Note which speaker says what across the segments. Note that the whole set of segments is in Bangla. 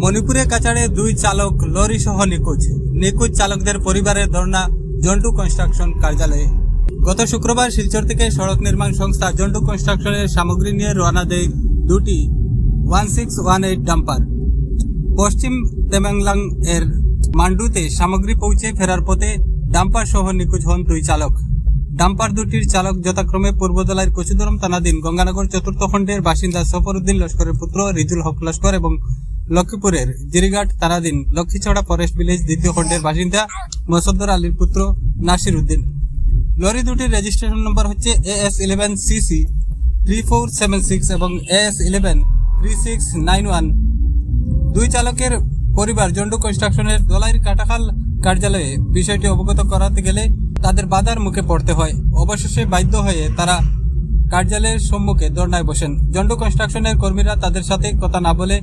Speaker 1: মণিপুরে কাছাড়ে দুই চালক লরি সহ নিখোঁজ। নিখোঁজ চালকদের পরিবারের ধর্ণা, জন্টু কনস্ট্রাকশন কার্যালয়ে। গত শুক্রবার শিলচর থেকে সড়ক নির্মাণ সংস্থা জন্টু কনস্ট্রাকশনের সামগ্রী নিয়ে রওনা দেয় দুটি one six one eight dumper. পশ্চিম তেমেংলাং এর মান্ডুতে সামগ্রী পৌঁছে ফেরার পথে ডাম্পার সহ নিখোঁজ হন দুই চালক। ডাম্পার দুটির চালক যথাক্রমে পূর্বদলার কচুদরম থানাধীন গঙ্গানগর চতুর্থ খণ্ডের বাসিন্দা সফরউদ্দিন লস্করের পুত্র রিজুল হক লস্কর এবং লক্ষ্মীপুরের জিরিঘাট থানাধীন লক্ষ্মীছড়া ফরেস্ট ভিলেজ, দ্বিতীয় খণ্ডের বাসিন্দা মোসদ্দর আলীর পুত্র নাসির উদ্দিন লরি দুটির রেজিস্ট্রেশন নম্বর হচ্ছে A S eleven CC three four seven six এবং A S eleven three six nine one দুই চালকের পরিবার জন্ডু কনস্ট্রাকশনের দলাইর কাটাখাল কার্যালয়ে বিষয়টি অবগত করাতে গেলে তাদের বাধার মুখে পড়তে হয়। অবশেষে বাধ্য হয়ে তারা কার্যালয়ের সম্মুখে ধর্নায় বসেন। জন্ডু কনস্ট্রাকশনের কর্মীরা তাদের সাথে কথা না বলে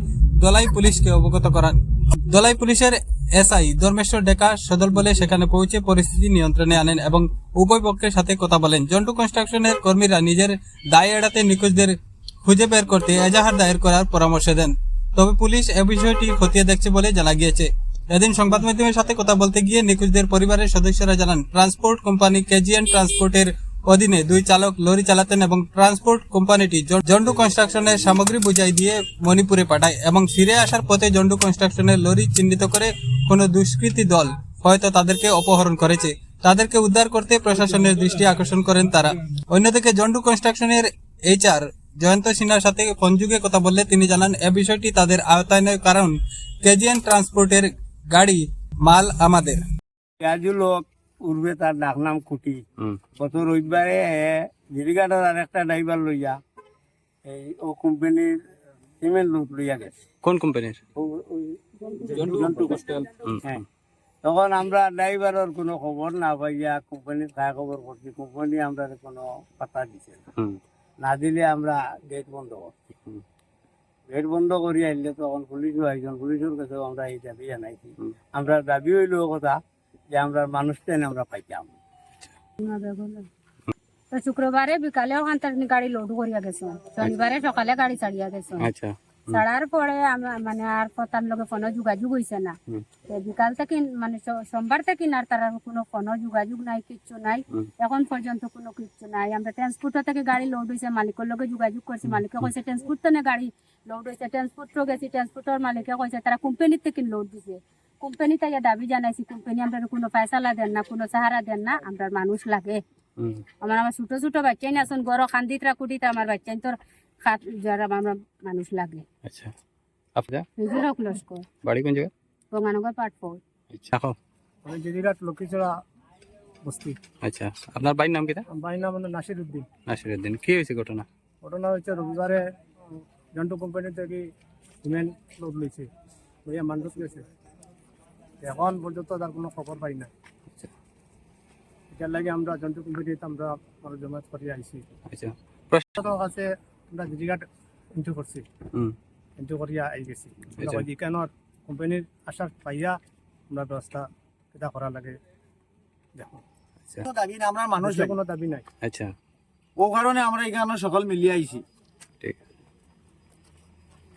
Speaker 1: দলাই পুলিশকে অবগত করান। দলাই পুলিশের এসআই ধর্মেশ্বর ডেকা সদল বলে সেখানে পৌঁছে পরিস্থিতি নিয়ন্ত্রণে আনেন এবং উভয় পক্ষের সাথে কথা বলেন। জন্টু কনস্ট্রাকশনের কর্মীরা নিজের দায় এড়াতে নিখোঁজদের খুঁজে বের করতে এজাহার দায়ের করার পরামর্শ দেন। তবে পুলিশ এ বিষয়টি খতিয়ে দেখছে বলে জানা গিয়েছে। এদিন সংবাদ মাধ্যমের সাথে কথা বলতে গিয়ে নিখোঁজদের পরিবারের সদস্যরা জানান, ট্রান্সপোর্ট কোম্পানি কেজিএন ট্রান্সপোর্টের অধীনে দুই চালক লরি চালাতেন এবং ট্রান্সপোর্ট কোম্পানিটি জন্ডু কনস্ট্রাকশনের সামগ্রী বুঝাই দিয়ে মণিপুরে পাঠায় এবং ফিরে আসার পথে জন্ডু কনস্ট্রাকশনের লরি চিহ্নিত করে কোনো দুষ্কৃতী দল হয়তো তাদেরকে অপহরণ করেছে। তাদেরকে উদ্ধার করতে প্রশাসনের দৃষ্টি আকর্ষণ করেন তারা। অন্যদিকে জন্ডু কনস্ট্রাকশনের এইচআর জয়ন্ত সিনহার সাথে ফোনযুগে কথা বললে তিনি জানান, এ বিষয়টি তাদের আওতায় কারণ কেজিএন ট্রান্সপোর্টের গাড়ি, মাল আমাদের।
Speaker 2: লোক উঠবে তার ডাক নাম কুটি। গত রবিবারে জিরিগাটার আর একটা ড্রাইভার লইয়া এই ও কোম্পানির সিমেন্ট লোড লইয়া গেছে।
Speaker 3: কোন কোম্পানির।
Speaker 2: হ্যাঁ তখন আমরা ড্রাইভারের কোনো খবর না পাইয়া কোম্পানির খায় খবর করছি কোম্পানি আমরা কোনো পাতা দিছে না। দিলে আমরা গেট বন্ধ করছি। গেট বন্ধ করি আইলে তখন পুলিশও আইজন পুলিশের কাছেও আমরা এই দাবি জানাইছি আমরা দাবি হইল কথা যে আমরা মানুষটা আমরা পাইতাম।
Speaker 4: তো শুক্রবারে বিকালে ওখান থেকে গাড়ি লোড করিয়া গেছে শনিবারে সকালে গাড়ি ছাড়িয়া গেছে
Speaker 3: আচ্ছা
Speaker 4: ছাড়ার পরে মানে আর তার লগে ফোনে যোগাযোগ হয়েছে না। বিকাল থেকে মানে সোমবার থেকে আর তার কোনো ফোনে যোগাযোগ নাই কিচ্ছু নাই। এখন পর্যন্ত কোনো কিচ্ছু নাই। আমরা ট্রান্সপোর্টার থেকে গাড়ি লোড হয়েছে মালিকের লগে যোগাযোগ করছি। মালিকে কইছে ট্রান্সপোর্ট থেকে গাড়ি লোড হয়েছে ট্রান্সপোর্টও গেছি ট্রান্সপোর্টের মালিকে কইছে তারা কোম্পানির থেকে লোড দিছে। কোম্পানি তাই দাবি জানাইছি কোম্পানি আমরা কোনো পয়সা দেন না কোনো সাহারা দেন না আমরা মানুষ লাগে। আমার আমার ছোট ছোট বাচ্চাই না শুন গরো খান্দিত রাখুটিতে আমার বাচ্চাই তোর খাত যারা আমার মানুষ লাগে।
Speaker 3: আচ্ছা। আপনার
Speaker 4: নিজের হোক লস্কর।
Speaker 3: বাড়ি কোন জায়গায়?
Speaker 4: গঙ্গানগর পাট ফোর
Speaker 3: আচ্ছা।
Speaker 5: আমি জিরিঘাট লক্ষ্মীছড়া বস্তি।
Speaker 3: আচ্ছা। আপনার বাড়ির নাম কিটা
Speaker 5: বাড়ির নাম হলো নাসির উদ্দিন
Speaker 3: নাসিরুদ্দিন কি হয়েছে ঘটনা?
Speaker 5: ঘটনা হচ্ছে রবিবারে জন্টু কোম্পানি থেকে সিমেন্ট লোড লইছে লইয়া মান্ডুত গেছে। এখন পর্যন্ত তার কোনো খবর পাই না
Speaker 3: আচ্ছা।
Speaker 5: এটার লাগে আমরা জন্টু কোম্পানিতে আমরা আমার করে আইছি।
Speaker 3: আচ্ছা। প্রশ্ন
Speaker 5: কাছে আমরা জিরিঘাট ইন্টু করছি। ইন্টু করিয়া আই গেছি।
Speaker 3: আচ্ছা।
Speaker 5: কেন কোম্পানির আসার পাইয়া আমরা ব্যবস্থা কেটা করা লাগে? দেখো।
Speaker 6: দাবি না আমরা মানুষ
Speaker 5: মানুষের কোনো দাবি নাই।
Speaker 3: আচ্ছা।
Speaker 6: ও কারণে আমরা এখানে সকল মিলিয়ে আইছি।